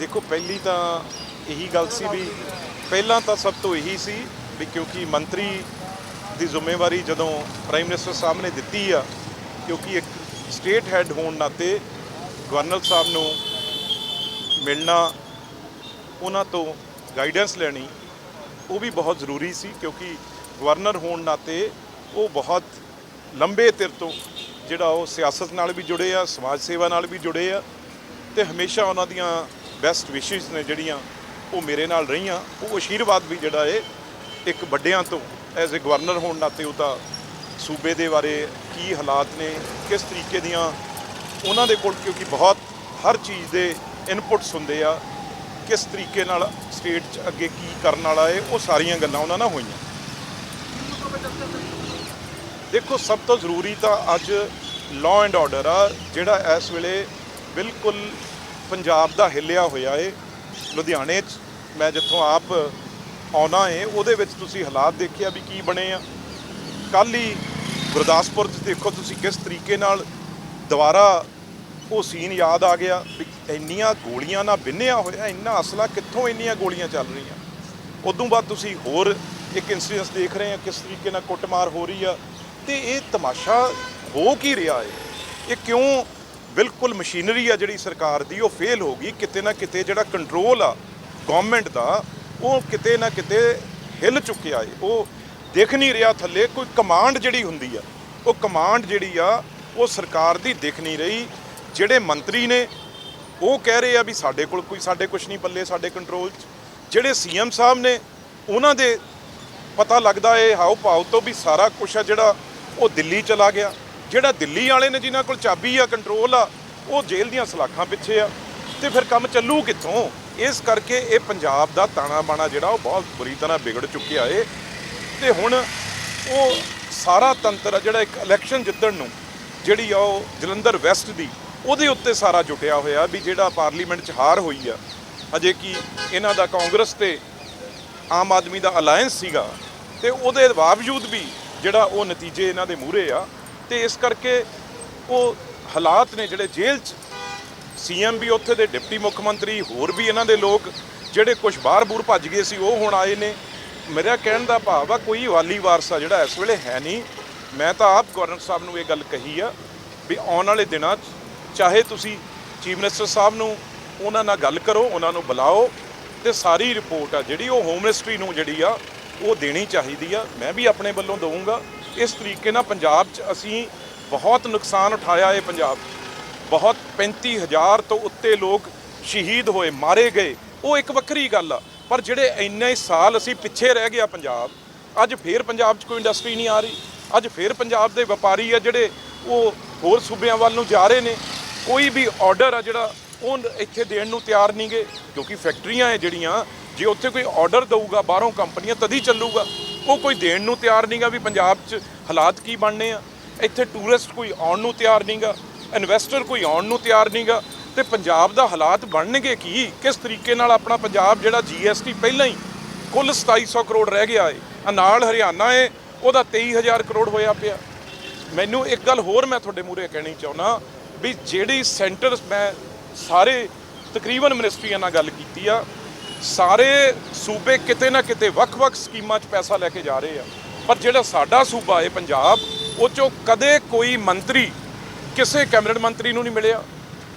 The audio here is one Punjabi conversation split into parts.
ਦੇਖੋ, ਪਹਿਲੀ ਤਾਂ ਇਹੀ ਗੱਲ ਸੀ ਵੀ ਪਹਿਲਾਂ ਤਾਂ ਸਭ ਤੋਂ ਇਹੀ ਸੀ ਵੀ ਕਿਉਂਕਿ ਮੰਤਰੀ ਦੀ ਜ਼ਿੰਮੇਵਾਰੀ ਜਦੋਂ ਪ੍ਰਾਈਮ ਮਿਨਿਸਟਰ ਸਾਹਿਬ ਨੇ ਦਿੱਤੀ ਆ, ਕਿਉਂਕਿ ਇੱਕ ਸਟੇਟ ਹੈੱਡ ਹੋਣ ਨਾਤੇ ਗਵਰਨਰ ਸਾਹਿਬ ਨੂੰ ਮਿਲਣਾ, ਉਹਨਾਂ ਤੋਂ ਗਾਈਡੈਂਸ ਲੈਣੀ, ਉਹ ਵੀ ਬਹੁਤ ਜ਼ਰੂਰੀ ਸੀ ਕਿਉਂਕਿ ਗਵਰਨਰ ਹੋਣ ਨਾਤੇ ਉਹ ਬਹੁਤ ਲੰਬੇ ਚਿਰ ਤੋਂ ਜਿਹੜਾ ਉਹ ਸਿਆਸਤ ਨਾਲ ਵੀ ਜੁੜੇ ਆ, ਸਮਾਜ ਸੇਵਾ ਨਾਲ ਵੀ ਜੁੜੇ ਆ ਤੇ ਹਮੇਸ਼ਾ ਉਹਨਾਂ ਦੀਆਂ ਬੈਸਟ ਵਿਸ਼ੇਸ ਨੇ ਜਿਹੜੀਆਂ ਉਹ ਮੇਰੇ ਨਾਲ ਰਹੀਆਂ। ਉਹ ਆਸ਼ੀਰਵਾਦ ਵੀ ਜਿਹੜਾ ਏ, ਇੱਕ ਵੱਡਿਆਂ ਤੋਂ ਐਜ਼ ਅ ਗਵਰਨਰ ਹੋਣ ਨਾਤੇ ਉਹ ਤਾਂ ਸੂਬੇ ਦੇ ਬਾਰੇ ਕੀ ਹਾਲਾਤ ਨੇ, ਕਿਸ ਤਰੀਕੇ ਦੀਆਂ ਉਹਨਾਂ ਦੇ ਕੋਲ, ਕਿਉਂਕਿ ਬਹੁਤ ਹਰ ਚੀਜ਼ ਦੇ ਇਨਪੁਟਸ ਹੁੰਦੇ ਆ, ਕਿਸ ਤਰੀਕੇ ਨਾਲ ਸਟੇਟ 'ਚ ਅੱਗੇ ਕੀ ਕਰਨ ਵਾਲਾ ਏ, ਉਹ ਸਾਰੀਆਂ ਗੱਲਾਂ ਉਹਨਾਂ ਨਾਲ ਹੋਈਆਂ। ਦੇਖੋ, ਸਭ ਤੋਂ ਜ਼ਰੂਰੀ ਤਾਂ ਅੱਜ ਲਾਅ ਐਂਡ ਆਰਡਰ ਆ, ਜਿਹੜਾ ਇਸ ਵੇਲੇ ਬਿਲਕੁਲ ਪੰਜਾਬ ਦਾ ਹਿੱਲਿਆ ਹੋਇਆ ਏ, ਲੁਧਿਆਣੇ 'ਚ ਮੈਂ ਜਿੱਥੋਂ ਆਪ ਆਉਣਾ ਏ, ਉਹਦੇ ਵਿੱਚ ਤੁਸੀਂ ਹਾਲਾਤ ਦੇਖਿਆ ਵੀ ਕੀ ਬਣੇ ਆ। ਕੱਲ ਹੀ ਗੁਰਦਾਸਪੁਰ 'ਚ ਦੇਖੋ ਤੁਸੀਂ ਕਿਸ ਤਰੀਕੇ ਨਾਲ ਦੁਬਾਰਾ ਉਹ ਸੀਨ ਯਾਦ ਆ ਗਿਆ ਵੀ ਇੰਨੀਆਂ ਗੋਲੀਆਂ ਨਾਲ ਬਿੰਨਿਆ ਹੋਇਆ, ਇੰਨਾ ਅਸਲਾ ਕਿੱਥੋਂ ਇੰਨੀਆਂ ਗੋਲੀਆਂ ਚੱਲ ਰਹੀਆਂ। ਉਦੋਂ ਬਾਅਦ ਤੁਸੀਂ ਹੋਰ ਇੱਕ ਇਨਸੀਡੈਂਸ ਦੇਖ ਰਹੇ ਆ, ਕਿਸ ਤਰੀਕੇ ਨਾਲ ਕੁੱਟਮਾਰ ਹੋ ਰਹੀ ਆ। ਤੇ ਇਹ ਤਮਾਸ਼ਾ ਹੋ ਕੀ ਰਿਹਾ ਏ? ਇਹ ਕਿਉਂ ਬਿਲਕੁਲ ਮਸ਼ੀਨਰੀ ਆ ਜਿਹੜੀ ਸਰਕਾਰ ਦੀ, ਉਹ ਫੇਲ ਹੋ ਗਈ। ਕਿਤੇ ਨਾ ਕਿਤੇ ਜਿਹੜਾ ਕੰਟਰੋਲ ਆ ਗਵਰਨਮੈਂਟ ਦਾ, ਉਹ ਕਿਤੇ ਨਾ ਕਿਤੇ ਹਿੱਲ ਚੁੱਕਿਆ ਏ। ਉਹ ਦਿਖ ਨਹੀਂ ਰਿਹਾ ਥੱਲੇ, ਕੋਈ ਕਮਾਂਡ ਜਿਹੜੀ ਹੁੰਦੀ ਆ, ਉਹ ਕਮਾਂਡ ਜਿਹੜੀ ਆ, ਉਹ ਸਰਕਾਰ ਦੀ ਦਿਖ ਨਹੀਂ ਰਹੀ। ਜਿਹੜੇ ਮੰਤਰੀ ਨੇ, ਉਹ ਕਹਿ ਰਹੇ ਆ ਵੀ ਸਾਡੇ ਕੋਲ ਕੋਈ, ਸਾਡੇ ਕੁਝ ਨਹੀਂ ਪੱਲੇ ਸਾਡੇ ਕੰਟਰੋਲ 'ਚ। ਜਿਹੜੇ ਸੀਐਮ ਸਾਹਿਬ ਨੇ, ਉਹਨਾਂ ਦੇ ਪਤਾ ਲੱਗਦਾ ਏ ਹਾਉ ਭਾਉ ਤੋਂ ਵੀ ਸਾਰਾ ਕੁਝ ਆ ਜਿਹੜਾ ਉਹ ਦਿੱਲੀ ਚਲਾ ਗਿਆ। ਜਿਹੜਾ ਦਿੱਲੀ ਵਾਲੇ ਨੇ ਜਿਨ੍ਹਾਂ ਕੋਲ ਚਾਬੀ ਆ ਕੰਟਰੋਲ ਆ, ਉਹ ਜੇਲ੍ਹ ਦੀਆਂ ਸਲਾਖਾਂ ਪਿੱਛੇ ਆ ਤੇ ਫਿਰ ਕੰਮ ਚੱਲੂ ਕਿੱਥੋਂ? ਇਸ ਕਰਕੇ ਇਹ ਪੰਜਾਬ ਦਾ ਤਾਣਾ ਬਾਣਾ ਜਿਹੜਾ ਉਹ ਬਹੁਤ ਬੁਰੀ ਤਰ੍ਹਾਂ ਵਿਗੜ ਚੁੱਕਿਆ ਏ। ਤੇ ਹੁਣ ਉਹ ਸਾਰਾ ਤੰਤਰ ਆ ਜਿਹੜਾ ਇੱਕ ਇਲੈਕਸ਼ਨ ਜਿੱਤਣ ਨੂੰ, ਜਿਹੜੀ ਆ ਉਹ ਜਲੰਧਰ ਵੈਸਟ ਦੀ, ਉਹਦੇ ਉੱਤੇ ਸਾਰਾ ਜੁਟਿਆ ਹੋਇਆ ਵੀ ਜਿਹੜਾ ਪਾਰਲੀਮੈਂਟ 'ਚ ਹਾਰ ਹੋਈ ਆ। ਅਜੇ ਕਿ ਇਹਨਾਂ ਦਾ ਕਾਂਗਰਸ ਤੇ ਆਮ ਆਦਮੀ ਦਾ ਅਲਾਈਅੰਸ ਸੀਗਾ ਤੇ ਉਹਦੇ ਬਾਵਜੂਦ ਵੀ ਜਿਹੜਾ ਉਹ ਨਤੀਜੇ ਇਹਨਾਂ ਦੇ ਮੂਹਰੇ ਆ ਤੇ ਇਸ ਕਰਕੇ ਉਹ ਹਾਲਾਤ ਨੇ ਜਿਹੜੇ ਜੇਲ੍ਹ 'ਚ। ਸੀਐਮ ਵੀ ਉੱਥੇ ਦੇ ਡਿਪਟੀ ਮੁੱਖ ਮੰਤਰੀ, ਹੋਰ ਵੀ ਇਹਨਾਂ ਦੇ ਲੋਕ ਜਿਹੜੇ ਕੁਝ ਬਾਹਰ-ਬੂਰ ਭੱਜ ਗਏ ਸੀ, ਉਹ ਹੁਣ ਆਏ ਨੇ। ਮੇਰਾ ਕਹਿਣ ਦਾ ਭਾਵ ਆ, ਕੋਈ ਵਾਲੀ ਵਾਰਸਾ ਜਿਹੜਾ ਇਸ ਵੇਲੇ ਹੈ ਨਹੀਂ। ਮੈਂ ਤਾਂ ਆਪ ਗਵਰਨਰ ਸਾਹਿਬ ਨੂੰ ਇਹ ਗੱਲ ਕਹੀ ਆ ਵੀ ਆਉਣ ਵਾਲੇ ਦਿਨਾਂ 'ਚ ਚਾਹੇ ਤੁਸੀਂ ਚੀਫ ਮਿਨਿਸਟਰ ਸਾਹਿਬ ਨੂੰ ਉਹਨਾਂ ਨਾਲ ਗੱਲ ਕਰੋ, ਉਹਨਾਂ ਨੂੰ ਬੁਲਾਓ ਤੇ ਸਾਰੀ ਰਿਪੋਰਟ ਆ ਜਿਹੜੀ ਉਹ ਹੋਮ ਮਿਨਿਸਟਰੀ ਨੂੰ ਜਿਹੜੀ ਆ, ਉਹ ਦੇਣੀ ਚਾਹੀਦੀ ਆ। ਮੈਂ ਵੀ ਆਪਣੇ ਵੱਲੋਂ ਦਊਂਗਾ। ਇਸ ਤਰੀਕੇ ਨਾਲ ਪੰਜਾਬ 'ਚ ਅਸੀਂ ਬਹੁਤ ਨੁਕਸਾਨ ਉਠਾਇਆ ਹੈ ਪੰਜਾਬ 'ਚ। ਬਹੁਤ 35000 ਤੋਂ ਉੱਤੇ ਲੋਕ ਸ਼ਹੀਦ ਹੋਏ, ਮਾਰੇ ਗਏ। ਉਹ ਇੱਕ ਵੱਖਰੀ ਗੱਲ ਆ, ਪਰ ਜਿਹੜੇ ਇੰਨੇ ਸਾਲ ਅਸੀਂ ਪਿੱਛੇ ਰਹਿ ਗਿਆ ਪੰਜਾਬ, ਅੱਜ ਫੇਰ ਪੰਜਾਬ 'ਚ ਕੋਈ ਇੰਡਸਟਰੀ ਨਹੀਂ ਆ ਰਹੀ। ਅੱਜ ਫੇਰ ਪੰਜਾਬ ਦੇ ਵਪਾਰੀ ਆ ਜਿਹੜੇ ਉਹ ਹੋਰ ਸੂਬਿਆਂ ਵੱਲ ਨੂੰ ਜਾ ਰਹੇ ਨੇ। ਕੋਈ ਵੀ ਆਰਡਰ ਆ ਜਿਹੜਾ, ਉਹ ਇੱਥੇ ਦੇਣ ਨੂੰ ਤਿਆਰ ਨਹੀਂਗੇ ਕਿਉਂਕਿ ਫੈਕਟਰੀਆਂ ਹੈ ਜਿਹੜੀਆਂ, ਜੇ ਉੱਥੇ ਕੋਈ ਆਰਡਰ ਦਊਗਾ, ਬਾਹਰੋਂ ਕੰਪਨੀਆਂ ਤਦ ਹੀ ਚੱਲੂਗਾ। ਉਹ ਕੋਈ ਦੇਣ ਨੂੰ ਤਿਆਰ ਨਹੀਂਗਾ ਵੀ ਪੰਜਾਬ 'ਚ ਹਾਲਾਤ ਕੀ ਬਣਨੇ ਆ। ਇੱਥੇ ਟੂਰਿਸਟ ਕੋਈ ਆਉਣ ਨੂੰ ਤਿਆਰ ਨਹੀਂਗਾ ਇਨਵੈਸਟਰ ਕੋਈ ਆਉਣ ਨੂੰ ਤਿਆਰ ਨਹੀਂਗਾ ਤੇ ਪੰਜਾਬ ਦਾ ਹਾਲਾਤ ਬਣਨਗੇ ਕੀ? ਕਿਸ ਤਰੀਕੇ ਨਾਲ ਆਪਣਾ ਪੰਜਾਬ ਜਿਹੜਾ ਜੀਐਸਟੀ ਪਹਿਲਾਂ ਹੀ ਕੁੱਲ 2700 ਕਰੋੜ ਰਹਿ ਗਿਆ ਏ, ਆ ਨਾਲ ਹਰਿਆਣਾ ਏ, ਉਹਦਾ 23000 ਕਰੋੜ ਹੋਇਆ ਪਿਆ। ਮੈਨੂੰ ਇੱਕ ਗੱਲ ਹੋਰ ਮੈਂ ਤੁਹਾਡੇ ਮੂਹਰੇ ਕਹਿਣੀ ਚਾਹੁੰਦਾ ਵੀ ਜਿਹੜੀ ਸੈਂਟਰ ਮੈਂ ਸਾਰੇ ਤਕਰੀਬਨ ਮਿਨਿਸਟਰੀਆਂ ਨਾਲ ਗੱਲ ਕੀਤੀ ਆ ਸਾਰੇ ਸੂਬੇ ਕਿਤੇ ਨਾ ਕਿਤੇ ਵੱਖ-ਵੱਖ ਸਕੀਮਾਂ 'ਚ ਪੈਸਾ ਲੈ ਕੇ ਜਾ ਰਹੇ ਆ। ਪਰ ਜਿਹੜਾ ਸਾਡਾ ਸੂਬਾ ਹੈ ਪੰਜਾਬ, ਉਹ 'ਚੋਂ ਕਦੇ ਕੋਈ ਮੰਤਰੀ ਕਿਸੇ ਕੈਬਨਿਟ ਮੰਤਰੀ ਨੂੰ ਨਹੀਂ ਮਿਲਿਆ।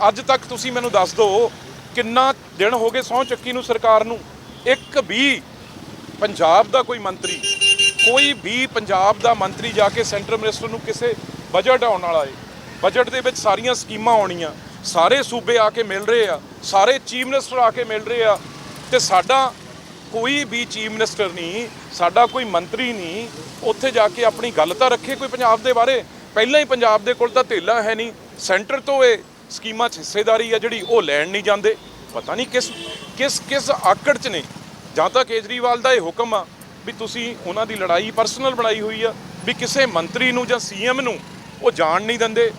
ਅੱਜ ਤੱਕ ਤੁਸੀਂ ਮੈਨੂੰ ਦੱਸ ਦਿਓ ਕਿੰਨਾ ਦਿਨ ਹੋ ਗਏ ਸਹੁੰ ਚੱਕੀ ਨੂੰ ਸਰਕਾਰ ਨੂੰ। ਇੱਕ ਵੀ ਪੰਜਾਬ ਦਾ ਕੋਈ ਮੰਤਰੀ, ਕੋਈ ਵੀ ਪੰਜਾਬ ਦਾ ਮੰਤਰੀ ਜਾ ਕੇ ਸੈਂਟਰ ਮਿਨਿਸਟਰ ਨੂੰ ਕਿਸੇ ਬਜਟ ਆਉਣ ਵਾਲਾ ਏ ਬਜਟ ਦੇ ਵਿੱਚ ਸਾਰੀਆਂ ਸਕੀਮਾਂ ਆਉਣੀਆਂ। ਸਾਰੇ ਸੂਬੇ ਆ ਕੇ ਮਿਲ ਰਹੇ ਆ। ਸਾਰੇ ਚੀਫ ਮਿਨਿਸਟਰ ਆ ਕੇ ਮਿਲ ਰਹੇ ਆ। ਤੇ ਸਾਡਾ ਕੋਈ ਵੀ ਚੀਫ ਮਿਨਿਸਟਰ ਨਹੀਂ, ਸਾਡਾ ਕੋਈ ਮੰਤਰੀ ਨਹੀਂ, ਉੱਥੇ ਜਾ ਕੇ ਆਪਣੀ ਗੱਲ ਤਾਂ ਰੱਖੇ ਕੋਈ ਪੰਜਾਬ ਦੇ ਬਾਰੇ। ਪਹਿਲਾਂ ਹੀ ਪੰਜਾਬ ਦੇ ਕੋਲ ਤਾਂ ਧੇਲਾ ਹੈ ਨਹੀਂ। ਸੈਂਟਰ ਤੋਂ ਇਹ ਸਕੀਮਾਂ 'ਚ ਹਿੱਸੇਦਾਰੀ ਆ ਜਿਹੜੀ ਉਹ ਲੈਣ ਨਹੀਂ ਜਾਂਦੇ। ਪਤਾ ਨਹੀਂ ਕਿਸ ਕਿਸ ਕਿਸ ਆਕੜ 'ਚ ਨੇ। ਜਾਂ ਤਾਂ ਕੇਜਰੀਵਾਲ ਦਾ ਇਹ ਹੁਕਮ ਆ ਵੀ ਤੁਸੀਂ ਉਹਨਾਂ ਦੀ ਲੜਾਈ ਪਰਸਨਲ ਬਣਾਈ ਹੋਈ ਆ, ਵੀ ਕਿਸੇ ਮੰਤਰੀ ਨੂੰ ਜਾਂ ਸੀਐਮ ਨੂੰ ਉਹ ਜਾਣ ਨਹੀਂ ਦਿੰਦੇ।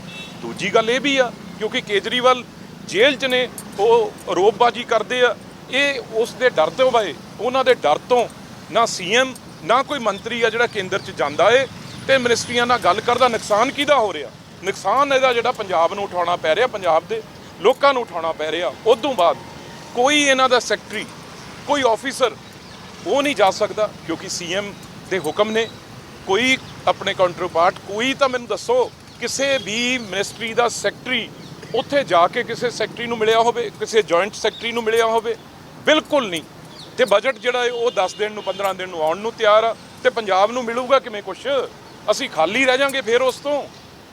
ਦੂਜੀ ਗੱਲ ਇਹ ਵੀ ਆ, ਕਿਉਂਕਿ ਕੇਜਰੀਵਾਲ ਜੇਲ੍ਹ 'ਚ ਨੇ, ਉਹ ਰੋਪਬਾਜ਼ੀ ਕਰਦੇ ਆ। ਇਹ ਉਸ ਦੇ ਡਰ ਤੋਂ ਬਾਏ, ਉਹਨਾਂ ਦੇ ਡਰ ਤੋਂ ਨਾ ਸੀਐਮ, ਨਾ ਕੋਈ ਮੰਤਰੀ ਆ ਜਿਹੜਾ ਕੇਂਦਰ 'ਚ ਜਾਂਦਾ ਏ, ਤੇ ਮਿਨਿਸਟਰੀਆਂ ਨਾਲ ਗੱਲ ਕਰਦਾ, ਨੁਕਸਾਨ ਕਿਹਦਾ ਹੋ ਰਿਹਾ? ਨੁਕਸਾਨ ਇਹਦਾ ਜਿਹੜਾ ਪੰਜਾਬ ਨੂੰ ਉਠਾਉਣਾ ਪੈ ਰਿਹਾ, ਪੰਜਾਬ ਦੇ ਲੋਕਾਂ ਨੂੰ ਉਠਾਉਣਾ ਪੈ ਰਿਹਾ। ਉਦੋਂ ਬਾਅਦ ਕੋਈ ਇਹਨਾਂ ਦਾ ਸੈਕਟਰੀ, ਕੋਈ ਆਫੀਸਰ ਉਹ ਨਹੀਂ ਜਾ ਸਕਦਾ, ਕਿਉਂਕਿ ਸੀਐਮ ਦੇ ਹੁਕਮ ਨੇ ਕੋਈ ਆਪਣੇ ਕਾਉਂਟਰਪਾਰਟ ਕੋਈ ਤਾਂ ਮੈਨੂੰ ਦੱਸੋ, ਕਿਸੇ ਵੀ ਮਿਨਿਸਟਰੀ ਦਾ ਸੈਕਟਰੀ ਉੱਥੇ ਜਾ ਕੇ ਕਿਸੇ ਸੈਕਟਰੀ ਨੂੰ ਮਿਲਿਆ ਹੋਵੇ, ਕਿਸੇ ਜੁਆਇੰਟ ਸੈਕਟਰੀ ਨੂੰ ਮਿਲਿਆ ਹੋਵੇ ਬਿਲਕੁਲ ਨਹੀਂ। ਤੇ ਬਜਟ ਜਿਹੜਾ ਹੈ ਉਹ 10 ਦਿਨ ਨੂੰ 15 ਦਿਨ ਨੂੰ ਆਉਣ ਨੂੰ ਤਿਆਰ ਆ ਤੇ ਪੰਜਾਬ ਨੂੰ ਮਿਲੂਗਾ ਕਿਵੇਂ ਕੁਛ? ਅਸੀਂ ਖਾਲੀ ਰਹਿ ਜਾਾਂਗੇ ਫਿਰ ਉਸ ਤੋਂ।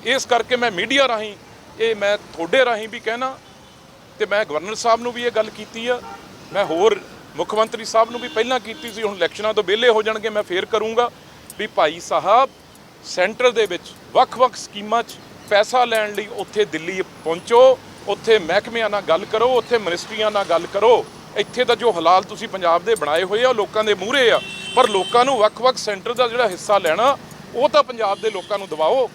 ਇਸ ਕਰਕੇ ਮੈਂ ਮੀਡੀਆ ਰਾਹੀਂ, ਇਹ ਮੈਂ ਤੁਹਾਡੇ ਰਾਹੀਂ ਵੀ ਕਹਿਣਾ ਤੇ ਮੈਂ ਗਵਰਨਰ ਸਾਹਿਬ ਨੂੰ ਵੀ ਇਹ ਗੱਲ ਕੀਤੀ ਆ। ਮੈਂ ਹੋਰ ਮੁੱਖ ਮੰਤਰੀ ਸਾਹਿਬ ਨੂੰ ਵੀ ਪਹਿਲਾਂ ਕੀਤੀ ਸੀ, ਹੁਣ ਇਲੈਕਸ਼ਨਾਂ ਤੋਂ ਵਿਹਲੇ ਹੋ ਜਾਣਗੇ, ਮੈਂ ਫੇਰ ਕਰੂੰਗਾ ਵੀ ਭਾਈ ਸਾਹਿਬ ਸੈਂਟਰ ਦੇ ਵਿੱਚ ਵੱਖ-ਵੱਖ ਸਕੀਮਾਂ 'ਚ ਪੈਸਾ ਲੈਣ ਲਈ ਉੱਥੇ ਦਿੱਲੀ ਪਹੁੰਚੋ, ਉੱਥੇ ਮਹਿਕਮਿਆਂ ਨਾਲ ਗੱਲ ਕਰੋ, ਉੱਥੇ ਮਿਨਿਸਟਰੀਆਂ ਨਾਲ ਗੱਲ ਕਰੋ। ਇੱਥੇ ਤਾਂ ਜੋ ਹਾਲਾਤ ਤੁਸੀਂ ਪੰਜਾਬ ਦੇ ਬਣਾਏ ਹੋਏ ਆ ਉਹ ਲੋਕਾਂ ਦੇ ਮੂਹਰੇ ਆ ਪਰ ਲੋਕਾਂ ਨੂੰ ਵੱਖ-ਵੱਖ ਸੈਂਟਰ ਦਾ ਜਿਹੜਾ ਹਿੱਸਾ ਲੈਣਾ ਉਹ ਤਾਂ ਪੰਜਾਬ ਦੇ ਲੋਕਾਂ ਨੂੰ ਦਿਵਾਓ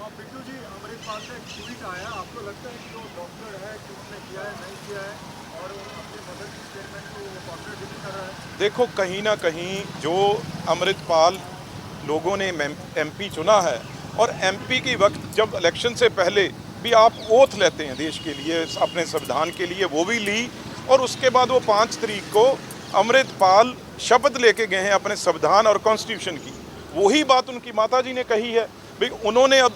तो बिट्टू जी अमृतपाल से एक ट्वीट आया आपको लगता है कि जो डॉक्टर है कि उसने किया है नहीं किया है और वो अपनी मदद की स्टेटमेंट को वो कॉन्ट्रडिक्ट कर रहा है देखो कहीं ना कहीं जो अमृतपाल लोगों ने एमपी चुना है और एमपी की वक्त जब इलेक्शन से पहले भी आप ओथ लेते हैं देश के लिए अपने संविधान के लिए वो भी ली और उसके बाद वो पाँच तरीक को अमृतपाल शपथ लेके गए हैं अपने संविधान और कॉन्स्टिट्यूशन की। वही बात उनकी माता जी ने कही है, भाई उन्होंने अब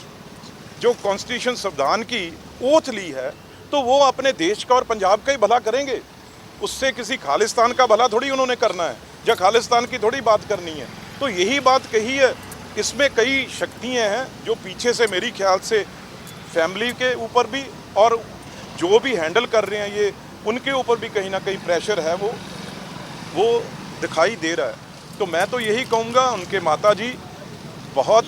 जो कॉन्स्टिट्यूशन संविधान की ओथ ली है तो वो अपने देश का और पंजाब का ही भला करेंगे। उससे किसी खालिस्तान का भला थोड़ी उन्होंने करना है, या खालिस्तान की थोड़ी बात करनी है। तो यही बात कही है, इसमें कई शक्तियाँ हैं, जो पीछे से मेरी ख्याल से फैमिली के ऊपर भी और जो भी हैंडल कर रहे हैं ये उनके ऊपर भी कहीं ना कहीं प्रेशर है, वो वो दिखाई दे रहा है। तो मैं तो यही कहूँगा, उनके माता जी बहुत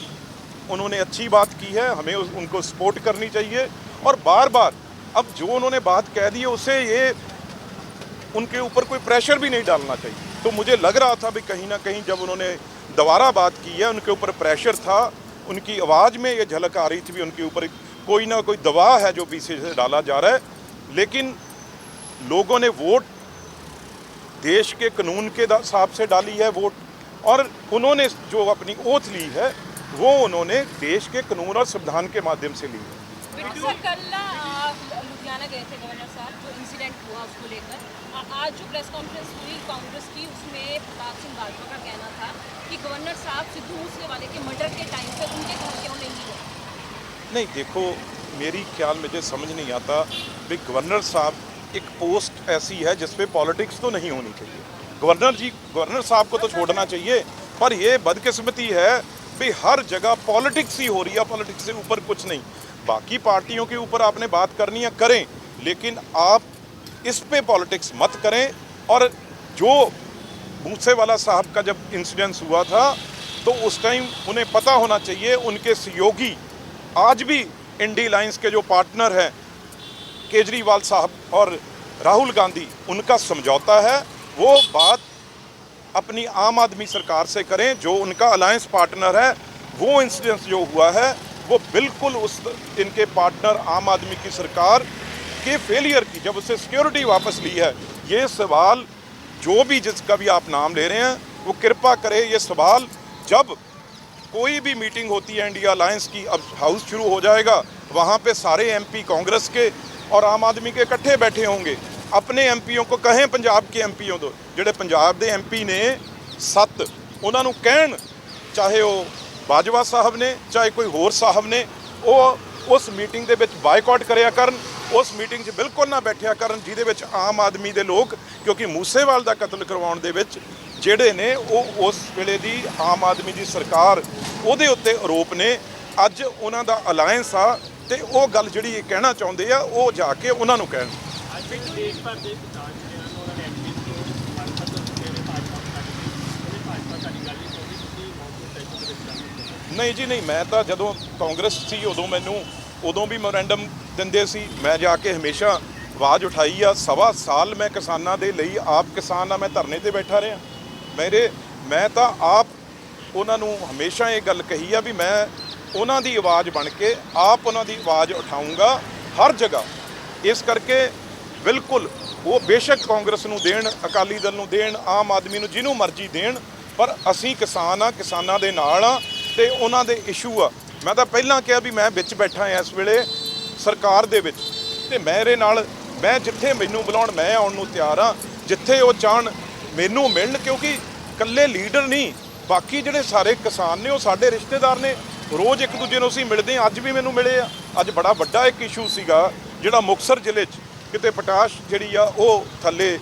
उन्होंने अच्छी बात की है, हमें उनको सपोर्ट करनी चाहिए। और बार बार अब जो उन्होंने बात कह दी है, उसे ये उनके ऊपर कोई प्रेशर भी नहीं डालना चाहिए। तो मुझे लग रहा था भी कहीं ना कहीं जब उन्होंने दोबारा बात की है, उनके ऊपर प्रेशर था, उनकी आवाज़ में ये झलक आ रही थी भी, उनके ऊपर कोई ना कोई दबाव है जो पीछे से डाला जा रहा है। लेकिन लोगों ने वोट देश के कानून के हिसाब से डाली है वोट। और उन्होंने जो अपनी ओथ ली है वो उन्होंने देश के कानून और संविधान के माध्यम से ली है। बिट्टू सर कल ना आ, लुधियाना गए थे गवर्नर साहब जो इंसिडेंट हुआ उसको लेकर। आज जो प्रेस कॉन्फ्रेंस हुई कांग्रेस की उसमें प्रताप सिंह बाजवा का कहना था कि गवर्नर साहब सिद्धू मूसेवाले के मर्डर के टाइम से उनके घर क्यों नहीं गए? नहीं देखो मेरी ख्याल मुझे समझ नहीं आता भी गवर्नर साहब एक पोस्ट ऐसी है जिसपे पॉलिटिक्स तो नहीं होनी चाहिए। गवर्नर जी, गवर्नर साहब को तो छोड़ना चाहिए, पर ये बदकिस्मती है भी हर जगह पॉलिटिक्स ही हो रही है, पॉलिटिक्स से ऊपर कुछ नहीं। बाकी पार्टियों के ऊपर आपने बात करनी है, करें, लेकिन आप इस पे पॉलिटिक्स मत करें, और जो मूसेवाला साहब का जब इंसिडेंस हुआ था तो उस टाइम उन्हें पता होना चाहिए, उनके सहयोगी आज भी इंडी लाइंस के जो पार्टनर हैं केजरीवाल साहब और राहुल गांधी उनका समझौता है, वो बात अपनी आम आदमी सरकार से करें, जो उनका अलायंस पार्टनर है, वो इंसिडेंस जो हुआ है, वो बिल्कुल उस इनके पार्टनर आम आदमी की सरकार के फेलियर की, जब उससे सिक्योरिटी वापस ली है, ये सवाल जो भी जिसका भी आप नाम ले रहे हैं, वो कृपा करे ये सवाल, जब कोई भी मीटिंग होती है इंडिया अलायंस की, अब हाउस शुरू हो जाएगा, वहाँ पे सारे एमपी कांग्रेस के और आम आदमी के इकट्ठे बैठे होंगे ਆਪਣੇ ਐਮਪੀਓ ਕੋ ਕਹੇ ਪੰਜਾਬ ਕੇ ਐਮਪੀਓ ਤੋਂ ਜਿਹੜੇ ਪੰਜਾਬ ਦੇ ਐਮਪੀ ਨੇ ਸੱਤ ਉਹਨਾਂ ਨੂੰ ਕਹਿਣ ਚਾਹੇ ਉਹ ਬਾਜਵਾ ਸਾਹਿਬ ਨੇ ਚਾਹੇ ਕੋਈ ਹੋਰ ਸਾਹਿਬ ਨੇ ਉਹ ਉਸ ਮੀਟਿੰਗ ਦੇ ਵਿੱਚ ਬਾਈਕਾਟ ਕਰਿਆ ਕਰਨ ਉਸ ਮੀਟਿੰਗ 'ਚ ਬਿਲਕੁਲ ਨਾ ਬੈਠਿਆ ਕਰਨ ਜਿਹਦੇ ਵਿੱਚ ਆਮ ਆਦਮੀ ਦੇ ਲੋਕ ਕਿਉਂਕਿ ਮੂਸੇਵਾਲ ਦਾ ਕਤਲ ਕਰਵਾਉਣ ਦੇ ਵਿੱਚ ਜਿਹੜੇ ਨੇ ਉਹ ਉਸ ਵੇਲੇ ਦੀ ਆਮ ਆਦਮੀ ਦੀ ਸਰਕਾਰ ਉਹਦੇ ਉੱਤੇ ਆਰੋਪ ਨੇ ਅੱਜ ਉਹਨਾਂ ਦਾ ਅਲਾਇੰਸ ਆ ਤੇ ਉਹ ਗੱਲ ਜਿਹੜੀ ਇਹ ਕਹਿਣਾ ਚਾਹੁੰਦੇ ਆ ਉਹ ਜਾ ਕੇ ਉਹਨਾਂ ਨੂੰ ਕਹਿਣ। ਨਹੀਂ ਜੀ ਨਹੀਂ ਮੈਂ ਤਾਂ ਜਦੋਂ ਕਾਂਗਰਸ ਸੀ ਉਦੋਂ ਮੈਨੂੰ ਉਦੋਂ ਵੀ ਮੈਮੋਰੈਂਡਮ ਦਿੰਦੇ ਸੀ। ਮੈਂ ਜਾ ਕੇ ਹਮੇਸ਼ਾ ਆਵਾਜ਼ ਉਠਾਈ ਆ ਸਵਾ ਸਾਲ ਮੈਂ ਕਿਸਾਨਾਂ ਦੇ ਲਈ ਆਪ ਕਿਸਾਨ ਆ ਮੈਂ ਧਰਨੇ ਤੇ ਬੈਠਾ ਰਿਹਾ। ਮੇਰੇ ਮੈਂ ਤਾਂ ਆਪ ਉਹਨਾਂ ਨੂੰ ਹਮੇਸ਼ਾ ਇਹ ਗੱਲ ਕਹੀ ਆ ਵੀ ਮੈਂ ਉਹਨਾਂ ਦੀ ਆਵਾਜ਼ ਬਣ ਕੇ ਆਪ ਉਹਨਾਂ ਦੀ ਆਵਾਜ਼ ਉਠਾਊਂਗਾ ਹਰ ਜਗ੍ਹਾ। ਇਸ ਕਰਕੇ ਬਿਲਕੁਲ ਉਹ ਬੇਸ਼ੱਕ ਕਾਂਗਰਸ ਨੂੰ ਦੇਣ, ਅਕਾਲੀ ਦਲ ਨੂੰ ਦੇਣ, ਆਮ ਆਦਮੀ ਨੂੰ ਜਿਹਨੂੰ ਮਰਜ਼ੀ ਦੇਣ, ਪਰ ਅਸੀਂ ਕਿਸਾਨ ਆ ਕਿਸਾਨਾਂ ਦੇ ਨਾਲ ਆ ਤੇ ਉਹਨਾਂ ਦੇ ਇਸ਼ੂ ਆ। ਮੈਂ ਤਾਂ ਪਹਿਲਾਂ ਕਿਹਾ ਵੀ ਮੈਂ ਵਿੱਚ ਬੈਠਾ ਹਾਂ ਇਸ ਵੇਲੇ ਸਰਕਾਰ ਦੇ ਵਿੱਚ ਤੇ ਮੇਰੇ ਨਾਲ ਮੈਂ ਜਿੱਥੇ ਮੈਨੂੰ ਬੁਲਾਉਣ, ਮੈਂ ਆਉਣ ਨੂੰ ਤਿਆਰ ਆ ਜਿੱਥੇ ਉਹ ਚਾਹਣ, ਮੈਨੂੰ ਮਿਲਣ ਕਿਉਂਕਿ ਇਕੱਲੇ ਲੀਡਰ ਨਹੀਂ, ਬਾਕੀ ਜਿਹੜੇ ਸਾਰੇ ਕਿਸਾਨ ਨੇ ਉਹ ਸਾਡੇ ਰਿਸ਼ਤੇਦਾਰ ਨੇ। ਰੋਜ਼ ਇੱਕ ਦੂਜੇ ਨੂੰ ਅਸੀਂ ਮਿਲਦੇ ਹਾਂ, ਅੱਜ ਵੀ ਮੈਨੂੰ ਮਿਲੇ ਆ। ਅੱਜ ਬੜਾ ਵੱਡਾ ਇੱਕ ਇਸ਼ੂ ਸੀਗਾ, ਜਿਹੜਾ ਮੁਕਸਰ ਜ਼ਿਲ੍ਹੇ 'ਚ ਕਿਤੇ ਪਟਾਸ਼ ਜਿਹੜੀ ਆ, ਉਹ ਥੱਲੇ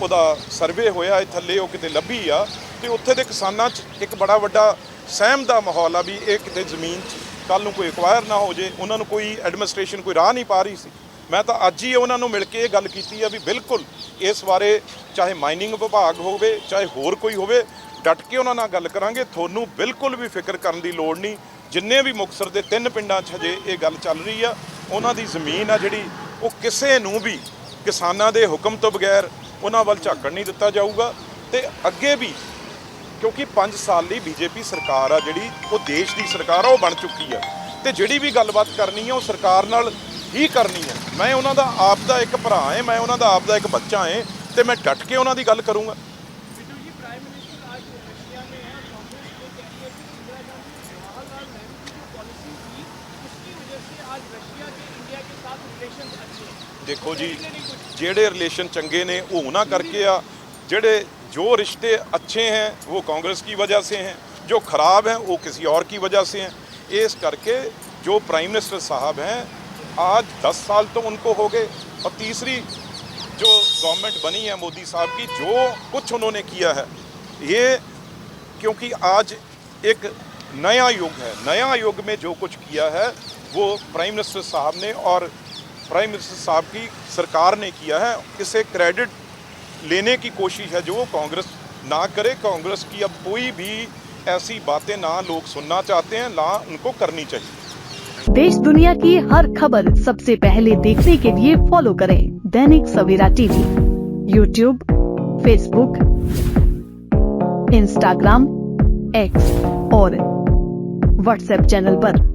ਉਹਦਾ ਸਰਵੇ ਹੋਇਆ, ਇਹ ਥੱਲੇ ਉਹ ਕਿਤੇ ਲੱਭੀ ਆ ਤੇ ਉੱਥੇ ਦੇ ਕਿਸਾਨਾਂ 'ਚ ਇੱਕ ਬੜਾ ਵੱਡਾ ਸਹਿਮ ਦਾ ਮਾਹੌਲ ਆ ਵੀ ਇਹ ਕਿਤੇ ਜ਼ਮੀਨ 'ਚ ਕੱਲ ਨੂੰ ਕੋਈ ਐਕਵਾਇਰ ਨਾ ਹੋ ਜੇ, ਉਹਨਾਂ ਨੂੰ ਕੋਈ ਐਡਮਿਨਿਸਟ੍ਰੇਸ਼ਨ ਕੋਈ ਰਾਹ ਨਹੀਂ ਪਾ ਰਹੀ ਸੀ। ਮੈਂ ਤਾਂ ਅੱਜ ਹੀ ਉਹਨਾਂ ਨੂੰ ਮਿਲ ਕੇ ਇਹ ਗੱਲ ਕੀਤੀ ਆ ਵੀ ਬਿਲਕੁਲ ਇਸ ਬਾਰੇ ਚਾਹੇ ਮਾਈਨਿੰਗ ਵਿਭਾਗ ਹੋਵੇ, ਚਾਹੇ ਹੋਰ ਕੋਈ ਹੋਵੇ ਡਟ ਕੇ ਉਹਨਾਂ ਨਾਲ ਗੱਲ ਕਰਾਂਗੇ। ਤੁਹਾਨੂੰ ਬਿਲਕੁਲ ਵੀ ਫਿਕਰ ਕਰਨ ਦੀ ਲੋੜ ਨਹੀਂ। ਜਿੰਨੇ ਵੀ ਮੁਕਸਰ ਦੇ ਤਿੰਨ ਪਿੰਡਾਂ 'ਚ ਹਜੇ ਇਹ ਗੱਲ ਚੱਲ ਰਹੀ ਆ, ਉਹਨਾਂ ਦੀ ਜ਼ਮੀਨ ਆ ਜਿਹੜੀ, ਉਹ ਕਿਸੇ ਨੂੰ ਵੀ ਕਿਸਾਨਾਂ ਦੇ ਹੁਕਮ ਤੋਂ ਬਗੈਰ ਉਹਨਾਂ ਵੱਲ ਝਾਕਣ ਨਹੀਂ ਦਿੱਤਾ ਜਾਊਗਾ। ਤੇ ਅੱਗੇ ਵੀ, ਕਿਉਂਕਿ 5 ਸਾਲ ਲਈ ਬੀਜੇਪੀ ਸਰਕਾਰ ਆ ਜਿਹੜੀ, ਉਹ ਦੇਸ਼ ਦੀ ਸਰਕਾਰ ਆ, ਉਹ ਬਣ ਚੁੱਕੀ ਆ। ਤੇ ਜਿਹੜੀ ਵੀ ਗੱਲਬਾਤ ਕਰਨੀ ਆ, ਉਹ ਸਰਕਾਰ ਨਾਲ ਹੀ ਕਰਨੀ ਆ। ਮੈਂ ਉਹਨਾਂ ਦਾ ਆਪ ਦਾ ਇੱਕ ਭਰਾ ਹਾਂ ਮੈਂ ਉਹਨਾਂ ਦਾ ਆਪ ਦਾ ਇੱਕ ਬੱਚਾ ਹਾਂ ਤੇ ਮੈਂ ਡਟ ਕੇ ਉਹਨਾਂ ਦੀ ਗੱਲ ਕਰੂੰਗਾ। ਦੇਖੋ ਜੀ ਜਿਹੜੇ ਰਿਲੇਸ਼ਨ ਚੰਗੇ ਨੇ ਉਹ ਉਹਨਾਂ ਕਰਕੇ ਆ ਜਿਹੜੇ ਜੋ ਰਿਸ਼ਤੇ अच्छे हैं वो कांग्रेस की वजह से हैं जो खराब हैं वो किसी और की वजह से हैं इस करके जो प्राइम मिनिस्टर साहब हैं आज 10 साल तो उनको हो गए और तीसरी जो गवर्नमेंट बनी है मोदी साहब की जो कुछ उन्होंने किया है ये क्योंकि आज एक नया युग है नया युग में जो कुछ किया है वो प्राइम मिनिस्टर साहब ने और प्राइम मिनिस्टर साहब की सरकार ने किया है। इसे क्रेडिट लेने की कोशिश है जो कांग्रेस ना करे। कांग्रेस की अब कोई भी ऐसी बातें ना लोग सुनना चाहते हैं, ना उनको करनी चाहिए। देश दुनिया की हर खबर सबसे पहले देखने के लिए फॉलो करें Dainik Savera TV YouTube Facebook Instagram X और व्हाट्सएप चैनल पर।